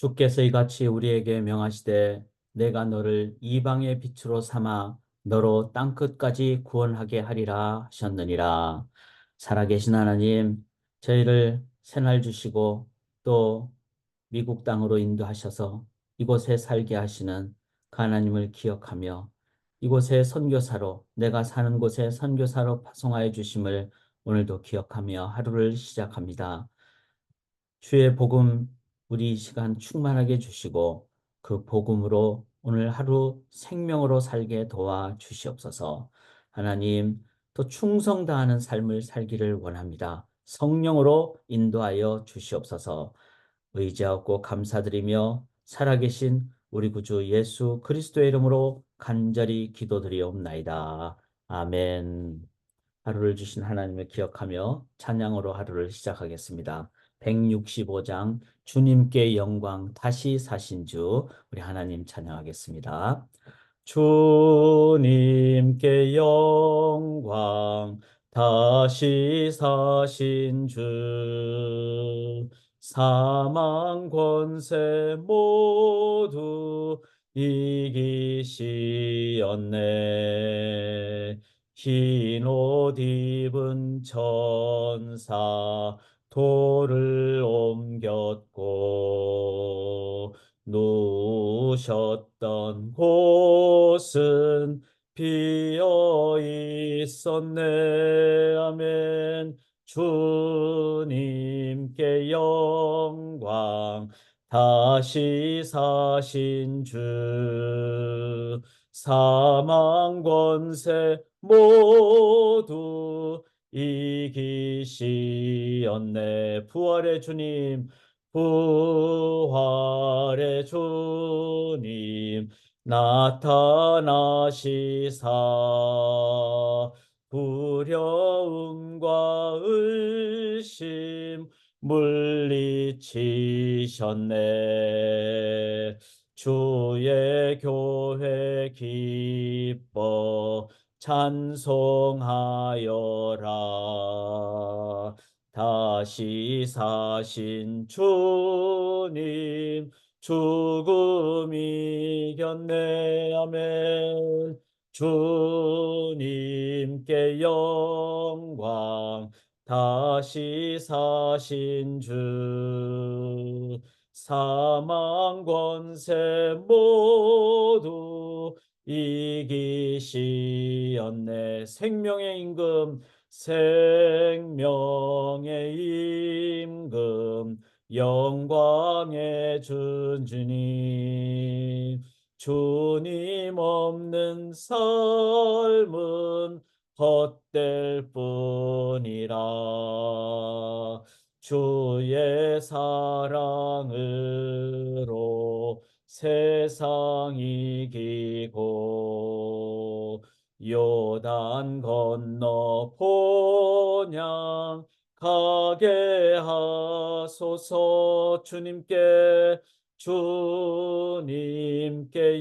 주께서 이같이 우리에게 명하시되 내가 너를 이방의 빛으로 삼아 너로 땅 끝까지 구원하게 하리라 하셨느니라. 살아계신 하나님, 저희를 새날 주시고 또 미국 땅으로 인도하셔서 이곳에 살게 하시는 그 하나님을 기억하며 이곳에 선교사로 내가 사는 곳에 선교사로 파송하여 주심을 오늘도 기억하며 하루를 시작합니다. 주의 복음 우리 이 시간 충만하게 주시고 그 복음으로 오늘 하루 생명으로 살게 도와 주시옵소서. 하나님 또 충성 다하는 삶을 살기를 원합니다. 성령으로 인도하여 주시옵소서. 의지하고 감사드리며 살아계신 우리 구주 예수 그리스도의 이름으로 간절히 기도드리옵나이다. 아멘. 하루를 주신 하나님을 기억하며 찬양으로 하루를 시작하겠습니다. 165장 주님께 영광 다시 사신 주 우리 하나님 찬양하겠습니다. 주님께 영광 다시 사신 주 사망 권세 모두 이기시었네 흰옷 입은 천사 돌을 옮겼고 누우셨던 곳은 비어 있었네. 아멘. 주님께 영광 다시 사신 주. 사망 권세 모두 이기시었네. 부활의 주님 부활의 주님 나타나시사. 두려움과 의심 물리치셨네. 주의 교회 기뻐 찬송하여라. 다시 사신 주님 죽음 이겼네. 아멘. 주님께 영광. 다시 사신 주. 사망 권세 모두 이기시었네. 생명의 임금 생명의 임금 영광의 준 주님. 주님 없는 삶은 헛될 뿐이라. 주의 사랑으로 세상 이기고 요단 건너 본향 가게 하소서. 주님께 주님께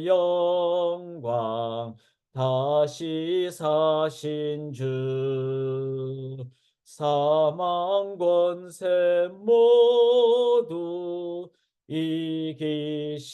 영광 다시 사신 주. 사망 권세 모두 이기시었네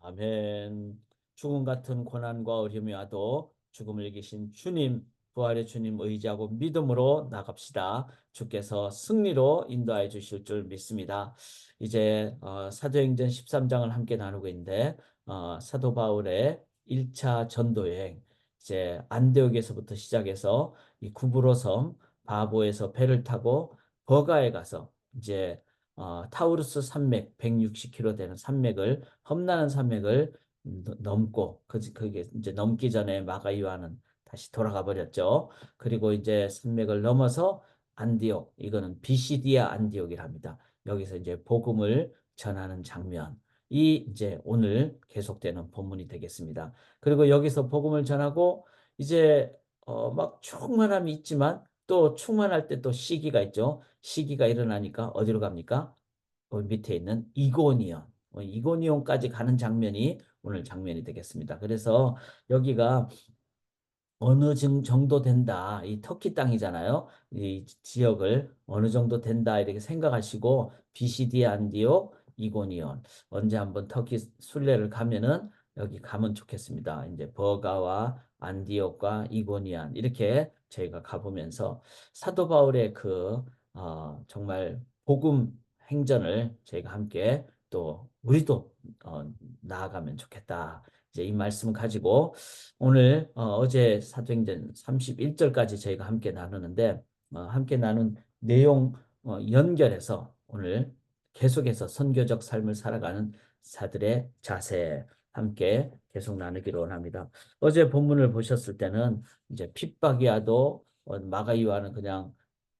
아멘 죽음 같은 고난과 어려움이 와도 죽음을 이기신 주님 부활의 주님 의지하고 믿음으로 나갑시다. 주께서 승리로 인도해 주실 줄 믿습니다. 이제 어, 사도행전 13장을 함께 나누고 있는데 어, 사도 바울의 1차 전도 여행 이제 안데옥에서부터 시작해서 이 구브로 섬 바보에서 배를 타고 버가에 가서 이제 어, 타우루스 산맥 160km 되는 산맥을 험난한 산맥을 넘고 그 그게 이제 넘기 전에 마가 요한은 다시 돌아가 버렸죠. 그리고 이제 산맥을 넘어서 안디옥 이거는 비시디아 안디옥이랍니다. 여기서 이제 복음을 전하는 장면 이 이제 오늘 계속되는 본문이 되겠습니다. 그리고 여기서 복음을 전하고 이제 어 막 충만함이 있지만 또 충만할 때 또 시기가 있죠. 시기가 일어나니까 어디로 갑니까? 어, 밑에 있는 이고니온, 어, 이고니온까지 가는 장면이 오늘 장면이 되겠습니다. 그래서 여기가 어느 정- 정도 된다. 이 터키 땅이잖아요. 이 지역을 어느 정도 된다 이렇게 생각하시고 비시디 안디옥 이고니온 언제 한번 터키 순례를 가면은 여기 가면 좋겠습니다. 이제 버가와 안디옥과 이고니안 이렇게 저희가 가보면서 사도 바울의 그 어, 정말 복음 행전을 저희가 함께 또 우리도 어, 나아가면 좋겠다. 이제 이 말씀 가지고 오늘 어, 제 사도행전 31절까지 저희가 함께 나누는데 어, 함께 나눈 내용 어, 연결해서 오늘 계속해서 선교적 삶을 살아가는 사들의 자세 함께 계속 나누기로 원합니다. 어제 본문을 보셨을 때는 이제 핍박이 와도 어, 마가 요한은 그냥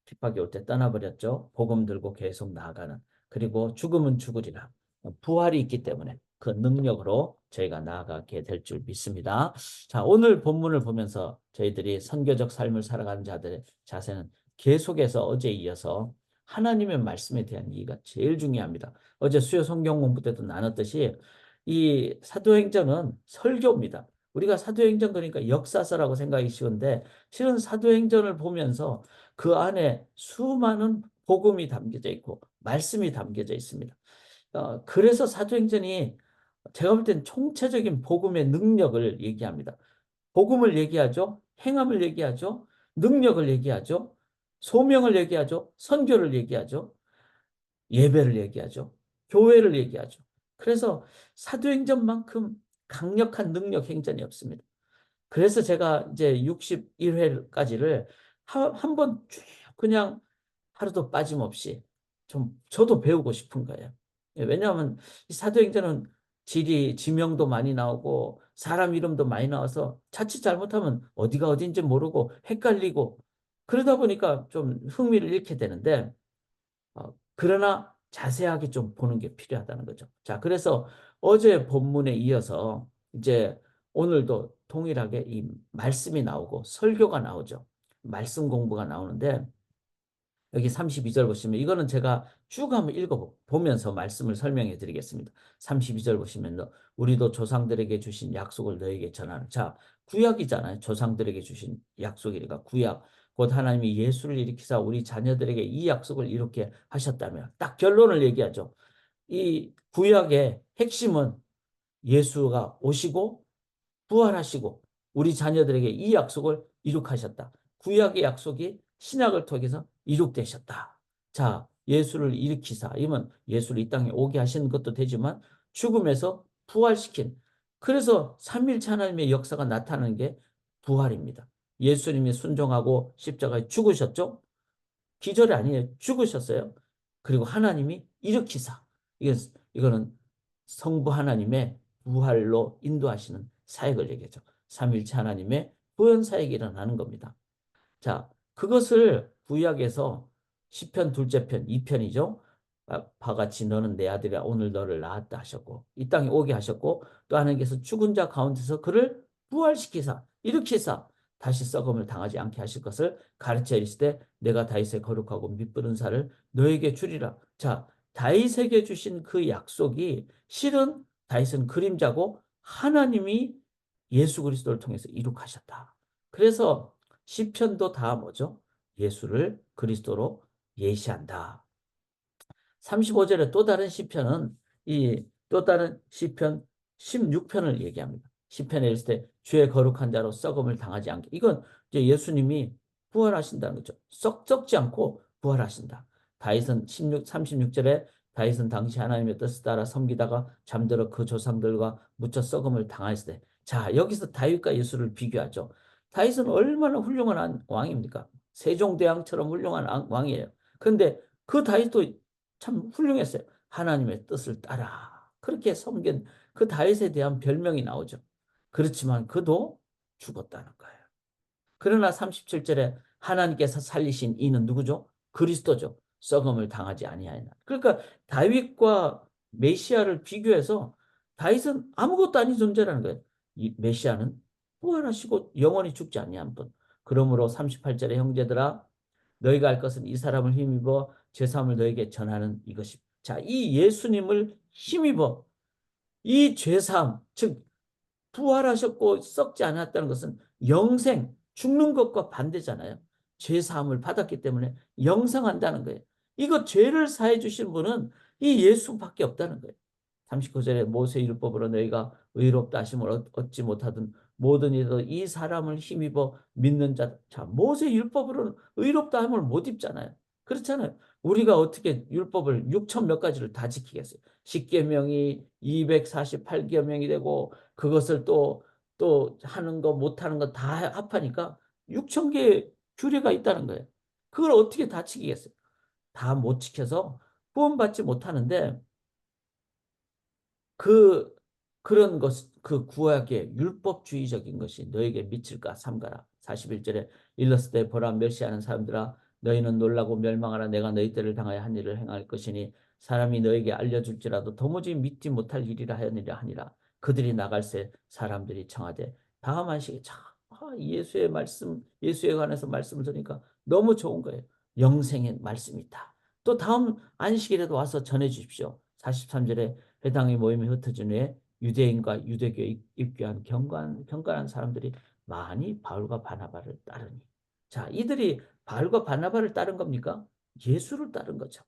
핍박이 올 때 떠나버렸죠. 복음 들고 계속 나아가는 그리고 죽음은 죽으리라 어, 부활이 있기 때문에 그 능력으로 저희가 나아가게 될 줄 믿습니다. 자, 오늘 본문을 보면서 저희들이 선교적 삶을 살아가는 자들의 자세는 계속해서 어제 이어서 하나님의 말씀에 대한 이해가 제일 중요합니다. 어제 수요 성경 공부 때도 나눴듯이 이 사도행전은 설교입니다. 우리가 사도행전 그러니까 역사서라고 생각하기 쉬운데 실은 사도행전을 보면서 그 안에 수많은 복음이 담겨져 있고 말씀이 담겨져 있습니다. 어, 그래서 사도행전이 제가 볼 땐 총체적인 복음의 능력을 얘기합니다. 복음을 얘기하죠. 행함을 얘기하죠. 능력을 얘기하죠. 소명을 얘기하죠. 선교를 얘기하죠. 예배를 얘기하죠. 교회를 얘기하죠. 그래서 사도행전만큼 강력한 능력 행전이 없습니다. 그래서 제가 이제 61회까지를 한 번 쭉 그냥 하루도 빠짐없이 좀 저도 배우고 싶은 거예요. 왜냐하면 사도행전은 지리 지명도 많이 나오고 사람 이름도 많이 나와서 자칫 잘못하면 어디가 어딘지 모르고 헷갈리고 그러다 보니까 좀 흥미를 잃게 되는데 어, 그러나 자세하게 좀 보는 게 필요하다는 거죠. 자, 그래서 어제 본문에 이어서 이제 오늘도 동일하게 이 말씀이 나오고 설교가 나오죠. 말씀 공부가 나오는데 여기 32절 보시면 이거는 제가 쭉 한번 읽어보면서 말씀을 설명해 드리겠습니다. 32절 보시면 우리도 조상들에게 주신 약속을 너에게 전하는 자 구약이잖아요. 조상들에게 주신 약속이니까 구약 곧 하나님이 예수를 일으키사 우리 자녀들에게 이 약속을 이렇게 하셨다면 딱 결론을 얘기하죠. 이 구약의 핵심은 예수가 오시고 부활하시고 우리 자녀들에게 이 약속을 이룩하셨다. 구약의 약속이 신약을 통해서 이룩되셨다. 자, 예수를 일으키사. 이면 예수를 이 땅에 오게 하시는 것도 되지만 죽음에서 부활시킨. 그래서 삼일체 하나님의 역사가 나타나는 게 부활입니다. 예수님이 순종하고 십자가에 죽으셨죠? 기절이 아니에요. 죽으셨어요. 그리고 하나님이 일으키사. 이건, 이거는 성부 하나님의 부활로 인도하시는 사역을 얘기하죠. 삼일체 하나님의 부연 사역이 일어나는 겁니다. 자, 그것을 구약에서 시편 둘째 편 2편이죠. 바같이 너는 내 아들이라 오늘 너를 낳았다 하셨고 이 땅에 오게 하셨고 또 하나님께서 죽은 자 가운데서 그를 부활시키사 일으키사 다시 썩음을 당하지 않게 하실 것을 가르쳐 이르시되 내가 다윗의 거룩하고 밑부른 살을 너에게 주리라. 자, 다윗에게 주신 그 약속이 실은 다윗은 그림자고 하나님이 예수 그리스도를 통해서 이룩하셨다. 그래서 시편도 다 뭐죠? 예수를 그리스도로 예시한다. 35절에 또 다른 시편은 이 또 다른 시편 16편을 얘기합니다. 시편에 있을 때 죄의 거룩한 자로 썩음을 당하지 않게 이건 이제 예수님이 부활하신다는 거죠. 썩 썩지 않고 부활하신다. 다윗은 16 36절에 다윗은 당시 하나님의 뜻을 따라 섬기다가 잠들어 그 조상들과 묻혀 썩음을 당하였을 때 자, 여기서 다윗과 예수를 비교하죠. 다윗은 얼마나 훌륭한 왕입니까? 세종대왕처럼 훌륭한 왕이에요. 그런데 그 다윗도 참 훌륭했어요. 하나님의 뜻을 따라 그렇게 섬긴 그 다윗에 대한 별명이 나오죠. 그렇지만 그도 죽었다는 거예요. 그러나 37절에 하나님께서 살리신 이는 누구죠? 그리스도죠. 썩음을 당하지 아니하였나. 그러니까 다윗과 메시아를 비교해서 다윗은 아무것도 아닌 존재라는 거예요. 이 메시아는 부활하시고 영원히 죽지 아니한 분. 그러므로 38절에 형제들아 너희가 할 것은 이 사람을 힘입어 죄사함을 너에게 전하는 이것이. 자, 이 예수님을 힘입어 이 죄사함, 즉 부활하셨고 썩지 않았다는 것은 영생, 죽는 것과 반대잖아요. 죄 사함을 받았기 때문에 영생한다는 거예요. 이거 죄를 사해 주신 분은 이 예수밖에 없다는 거예요. 39절에 모세 율법으로 너희가 의롭다 하심을 얻지 못하던 모든 이도 이 사람을 힘입어 믿는 자. 자, 모세 율법으로는 의롭다 함을 못 입잖아요. 그렇잖아요. 우리가 어떻게 율법을 6천 몇 가지를 다 지키겠어요. 10계명이 248계명이 되고 그것을 또 또 하는 거 못하는 거 다 합하니까 6천 개의 규례가 있다는 거예요. 그걸 어떻게 다 지키겠어요? 다 못 지켜서 구원받지 못하는데 그 그런 것, 그 구약의 율법주의적인 것이 너에게 미칠까 삼가라. 41절에 일렀을 때 보라 멸시하는 사람들아 너희는 놀라고 멸망하라 내가 너희 때를 당하여 한 일을 행할 것이니 사람이 너에게 알려줄지라도 도무지 믿지 못할 일이라 하였느라 하니라. 그들이 나갈새 사람들이 청하되 다음 안식에 참 아, 예수의 말씀 예수에 관해서 말씀을 들으니까 너무 좋은 거예요. 영생의 말씀이 있다. 또 다음 안식일에도 와서 전해 주십시오. 43절에 회당의 모임이 흩어진 후에 유대인과 유대교에 입교한 경관, 경건한 사람들이 많이 바울과 바나바를 따르니 자 이들이 바울과 바나바를 따른 겁니까? 예수를 따른 거죠.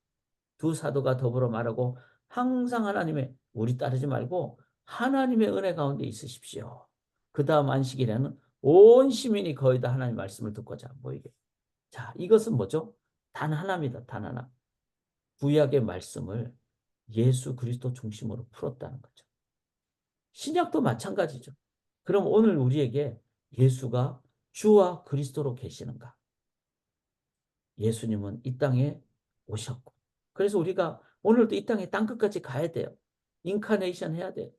두 사도가 더불어 말하고 항상 하나님의 우리 따르지 말고 하나님의 은혜 가운데 있으십시오. 그 다음 안식일에는 온 시민이 거의 다 하나님 말씀을 듣고자 모이게. 자, 이것은 뭐죠? 단 하나입니다. 단 하나. 구약의 말씀을 예수 그리스도 중심으로 풀었다는 거죠. 신약도 마찬가지죠. 그럼 오늘 우리에게 예수가 주와 그리스도로 계시는가? 예수님은 이 땅에 오셨고 그래서 우리가 오늘도 이 땅에 땅 끝까지 가야 돼요. 인카네이션 해야 돼요.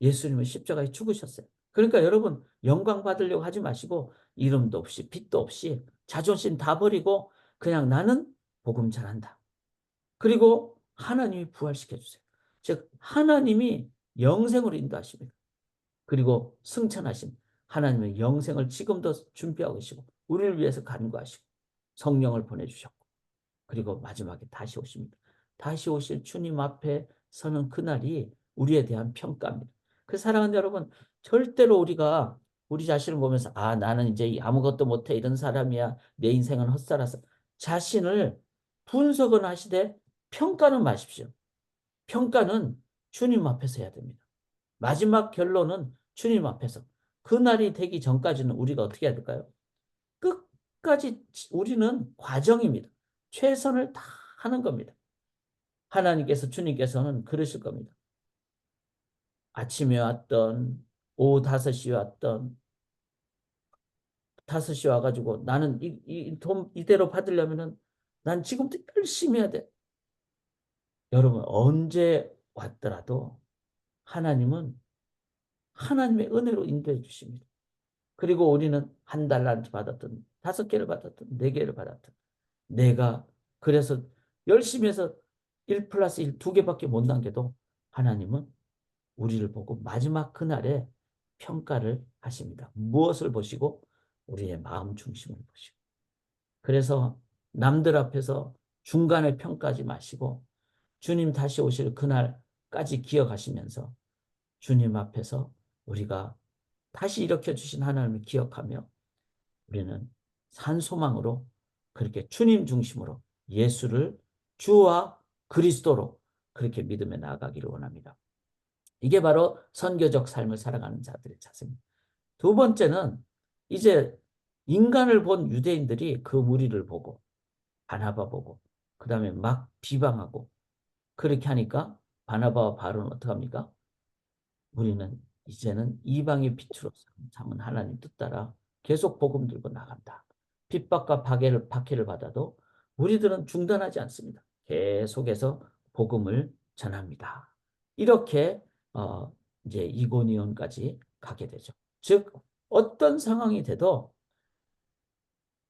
예수님은 십자가에 죽으셨어요. 그러니까 여러분 영광 받으려고 하지 마시고 이름도 없이 빛도 없이 자존심 다 버리고 그냥 나는 복음 잘한다. 그리고 하나님이 부활시켜 주세요. 즉 하나님이 영생으로 인도하십니다. 그리고 승천하신 하나님의 영생을 지금도 준비하고 계시고 우리를 위해서 간구하시고 성령을 보내주셨고 그리고 마지막에 다시 오십니다. 다시 오실 주님 앞에 서는 그날이 우리에 대한 평가입니다. 그 사랑하는 여러분 절대로 우리가 우리 자신을 보면서 아 나는 이제 아무것도 못해 이런 사람이야 내 인생은 헛살아서 자신을 분석은 하시되 평가는 마십시오. 평가는 주님 앞에서 해야 됩니다. 마지막 결론은 주님 앞에서. 그날이 되기 전까지는 우리가 어떻게 해야 될까요? 끝까지 우리는 과정입니다. 최선을 다 하는 겁니다. 하나님께서 주님께서는 그러실 겁니다. 아침에 왔던 오후 5시에 왔던 5시 와가지고 나는 이, 이 돈 이대로 받으려면은 난 지금부터 열심히 해야 돼. 여러분 언제 왔더라도 하나님은 하나님의 은혜로 인도해 주십니다. 그리고 우리는 한 달란트 받았던 다섯 개를 받았던 네 개를 받았던. 내가 그래서 열심히 해서 1 플러스 1 두 개밖에 못 남겨도 하나님은 우리를 보고 마지막 그날에 평가를 하십니다. 무엇을 보시고? 우리의 마음 중심을 보시고. 그래서 남들 앞에서 중간에 평가하지 마시고 주님 다시 오실 그날까지 기억하시면서 주님 앞에서 우리가 다시 일으켜 주신 하나님을 기억하며 우리는 산 소망으로 그렇게 주님 중심으로 예수를 주와 그리스도로 그렇게 믿음에 나아가기를 원합니다. 이게 바로 선교적 삶을 살아가는 자들의 자세입니다. 두 번째는 이제 인간을 본 유대인들이 그 무리를 보고 바나바 보고 그 다음에 막 비방하고 그렇게 하니까 바나바와 바로는 어떡합니까? 우리는 이제는 이방의 빛으로 삼은 하나님 뜻 따라 계속 복음 들고 나간다. 핍박과 박해를, 박해를 받아도 우리들은 중단하지 않습니다. 계속해서 복음을 전합니다. 이렇게 어, 이제 이고니온까지 가게 되죠. 즉 어떤 상황이 돼도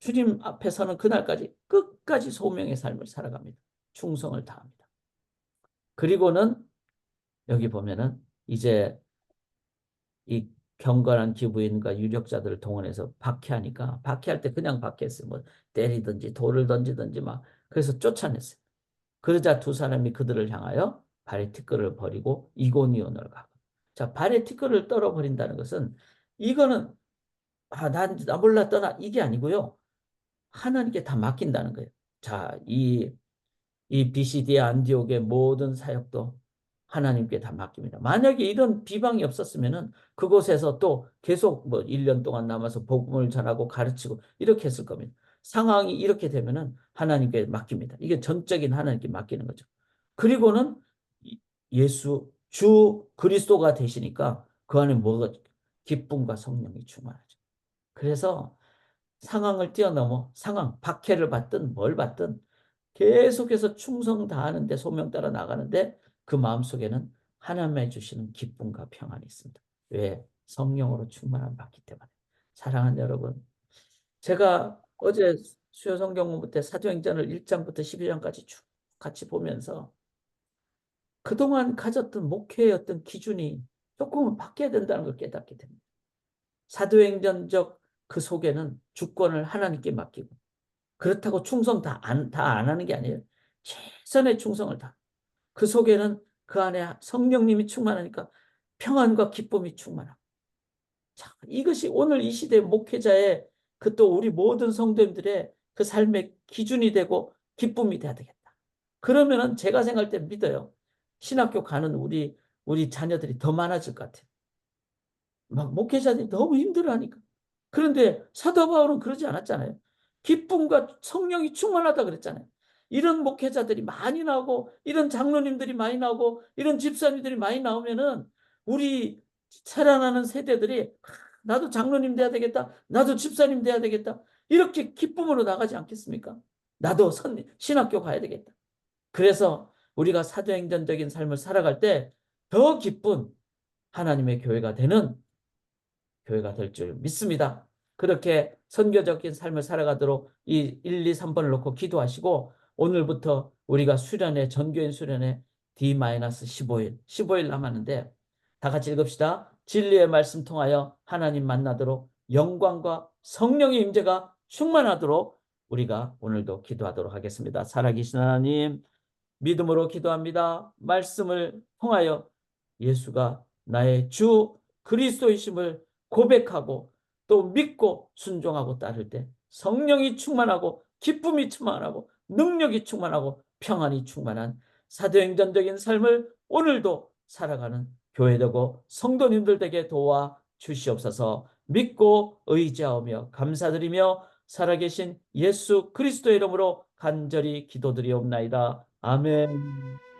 주님 앞에 서는 그날까지 끝까지 소명의 삶을 살아갑니다. 충성을 다합니다. 그리고는 여기 보면은 이제 이 경건한 기부인과 유력자들을 동원해서 박해하니까 박해할 때 그냥 박해했어요. 뭐 때리든지 돌을 던지든지 막 그래서 쫓아냈어요. 그러자 두 사람이 그들을 향하여 티끌을 버리고 이고니온을 가고 자, 티끌을 떨어버린다는 것은 이거는 아, 난, 나 몰라 떠나 이게 아니고요. 하나님께 다 맡긴다는 거예요. 자, 이, 이 BCD 안디옥의 모든 사역도 하나님께 다 맡깁니다. 만약에 이런 비방이 없었으면은 그곳에서 또 계속 뭐 1년 동안 남아서 복음을 전하고 가르치고 이렇게 했을 겁니다. 상황이 이렇게 되면은 하나님께 맡깁니다. 이게 전적인 하나님께 맡기는 거죠. 그리고는 예수 주 그리스도가 되시니까 그 안에 뭐가 기쁨과 성령이 충만하죠. 그래서 상황을 뛰어넘어 상황 박해를 받든 뭘 받든 계속해서 충성 다하는데 소명 따라 나가는데 그 마음속에는 하나님의 주시는 기쁨과 평안이 있습니다. 왜? 성령으로 충만함 받기 때문에. 사랑하는 여러분, 제가 어제 수요 성경 공부 때 사도행전을 1장부터 12장까지 쭉 같이 보면서 그동안 가졌던 어떤 기준이 조금은 바뀌어야 된다는 걸 깨닫게 됩니다. 사도행전적 그 속에는 주권을 하나님께 맡기고 그렇다고 충성 다 안 다 안 하는 게 아니에요. 최선의 충성을 다. 그 속에는 그 안에 성령님이 충만하니까 평안과 기쁨이 충만하고. 자, 이것이 오늘 이 시대 목회자의 그 또 우리 모든 성도님들의 그 삶의 기준이 되고 기쁨이 돼야 되겠다. 그러면은 제가 생각할 때 믿어요. 신학교 가는 우리 우리 자녀들이 더 많아질 것 같아요. 막 목회자들이 너무 힘들어하니까. 그런데 사도 바울은 그러지 않았잖아요. 기쁨과 성령이 충만하다 그랬잖아요. 이런 목회자들이 많이 나오고 이런 장로님들이 많이 나오고 이런 집사님들이 많이 나오면은 우리 살아나는 세대들이 나도 장로님 돼야 되겠다. 나도 집사님 돼야 되겠다. 이렇게 기쁨으로 나가지 않겠습니까? 나도 선, 신학교 가야 되겠다. 그래서 우리가 사도행전적인 삶을 살아갈 때 더 기쁜 하나님의 교회가 되는 교회가 될 줄 믿습니다. 그렇게 선교적인 삶을 살아가도록 이 1, 2, 3번을 놓고 기도하시고 오늘부터 우리가 수련회 전교인 수련회 D-15일 15일 남았는데 다 같이 읽읍시다. 진리의 말씀 통하여 하나님 만나도록 영광과 성령의 임재가 충만하도록 우리가 오늘도 기도하도록 하겠습니다. 살아계신 하나님 믿음으로 기도합니다. 말씀을 통하여 예수가 나의 주 그리스도이심을 고백하고 또 믿고 순종하고 따를 때 성령이 충만하고 기쁨이 충만하고 능력이 충만하고 평안이 충만한 사도행전적인 삶을 오늘도 살아가는 교회되고 성도님들 에게 도와 주시옵소서 믿고 의지하며 감사드리며 살아계신 예수 그리스도의 이름으로 간절히 기도드리옵나이다. 아멘.